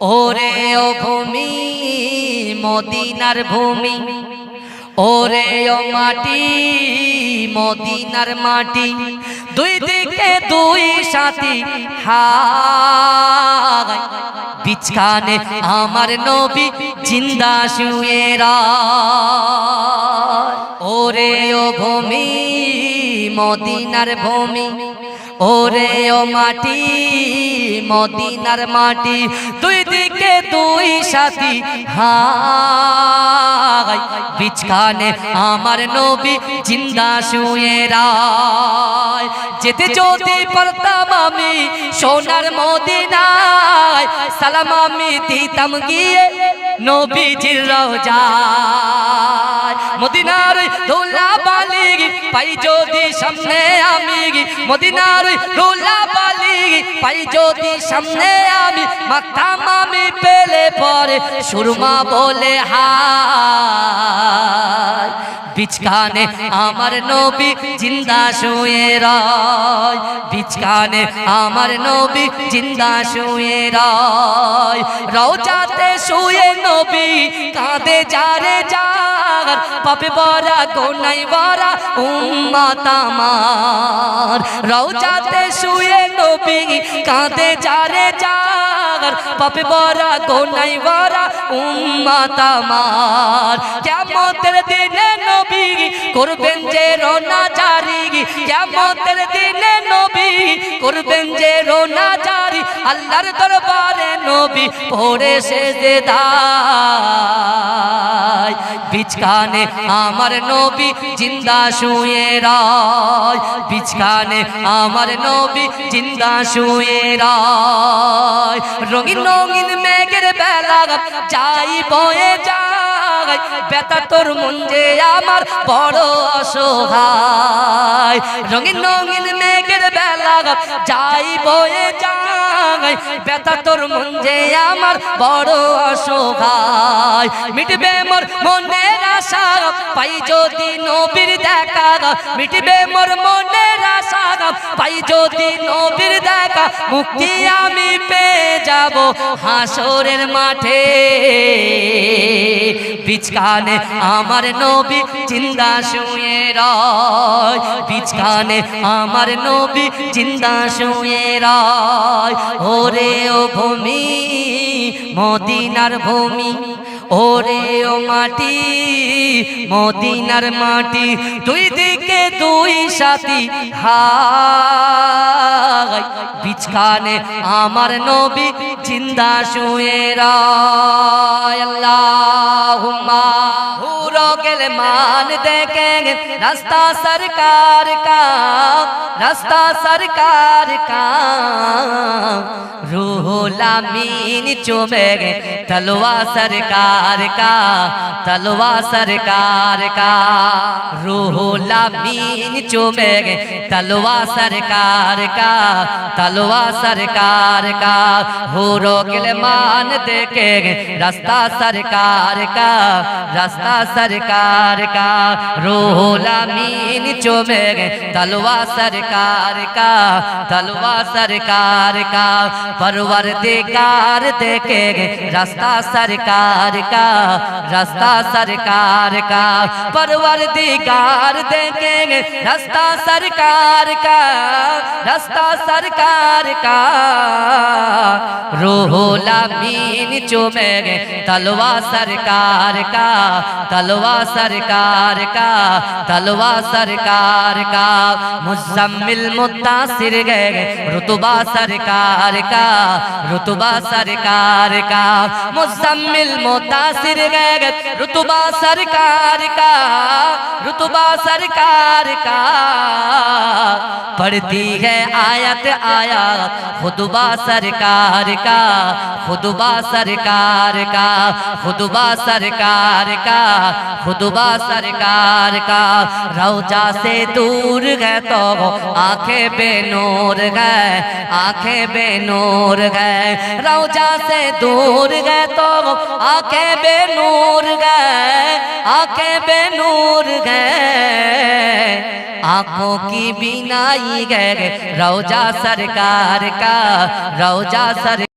ওরে ও ভূমি, মদিনার ভূমি। ওরে ও মাটি, মদিনার মাটি। দুই দিকে দুই সাথী, হায়। বিছখানে আমার নবী জিন্দা শুয়ে রায়। ওরে ও ভূমি, মদিনার ভূমি। ওরে ও মাটি মদিনার মাটি, দুই দিকে দুই সাথী। হাই বিছখানে আমার নবী জিন্দা শুয়ে রায়। যেতে যদি পারতাম আমি সোনার মদিনায়, সালাম আমি দিতাম গিয়ে নবীজির রওজায়। মদিনার দোলা বালি পাই যদি সামনে আমি মদিনার দোলা বালি পাই যদি সামনে আমি মাথাম পরে সুরমা বলে, হায় বিছখানে আমার নবী জিন্দা শুয়ে রয় বিছখানে আমার নবী জিন্দা শুয়ে রায়, রওজাতে শুয়ে নবী কাঁদে যারে যার পাপে বরা গোনাই বরা উম্মাত আমার, রওজাতে শুয়ে নবী কাঁদে যারে যার পাপে বরা গোনাই বরা উম্মাত আমার। কেমতের দিনে নবী করবেন যে রোনা জারি কেমতের দিনে নবী করবেন যে রোনা জারি, আল্লাহর দরবারে নবী পড়ে সেজে দায়। বিছখানে আমার নবী জিন্দা শুয়ে রায়। বিছখানে আমার নবী জিন্দা শুয়ে রায়। রঙিন রঙিন মেঘের বেলা যাই বয়ে যায়। বেতা তোর মন যে আমার বড় অসহায়। রঙিন রঙিন মেঘের বেলা যাই বয়ে বেতা তোর মন যে আমার বড় অসহায়। মিটবে মোর মনের আশা, পাই যদি নবীর দেখা, মিটবে মোর মনের আশা, পাই যদি নবীর দেখা, মুক্তি আমি পেয়ে যাব হাসরের মাঠে। বিছখানে আমার নবী জিন্দা শুয়ে রয়। বিছখানে আমার নবী জিন্দা শুয়ে রয়। ওরে ও ভূমি, মদিনার ভূমি, ওরে ও মাটি, মদিনার মাটি, দুই দিকে দুই সাথী হাই বিছখানে আমার নবী জিন্দা শুয়ে রায়। আল্লাহুম্মা मान देखेंगे रास्ता सरकार का रास्ता सरकार का रूहलामीन चुमेंगे तलवा सरकार का तलवा सरकार का रूह بھولا مین چوبے گے۔ تلوہ سرکار کا، تلوہ سرکار کا۔ ہو روکل مان دیکھے گے۔ رستہ سرکار کا، رستہ سرکار کا۔ روح مین چومے گے۔ تلوہ سرکار کا، تلوہ سرکار کا۔ پروردگار دیکھے گے۔ رستہ سرکار کا، رستہ سرکار کا۔ پروردگار देखेंगे रास्ता सरकार का रास्ता सरकार का रोहोला मीन चुमेगे तलवा सरकार का तलवा सरकार का तलवा सरकार का मुजम्मिल मुतासिर गए रुतबा सरकार का रुतबा सरकार का मुजम्मिल मुतासिर गए रुतबा सरकार का रुतबा سرکار کا۔ پڑھتی ہے آیت آیات خدبہ سرکار کا۔ خدبہ سرکار کا۔ خدبہ سرکار کا۔ خدبہ سرکار کا۔ روجہ سے دور گئے تو آنکھیں بے نور گئے آنکھیں بے نور گئے روجہ سے دور گئے تو آنکھیں بے نور گئے آنکھیں بے نور گئے آنکھوں کی بینائی گئے روجہ سرکار کا روجہ سرکار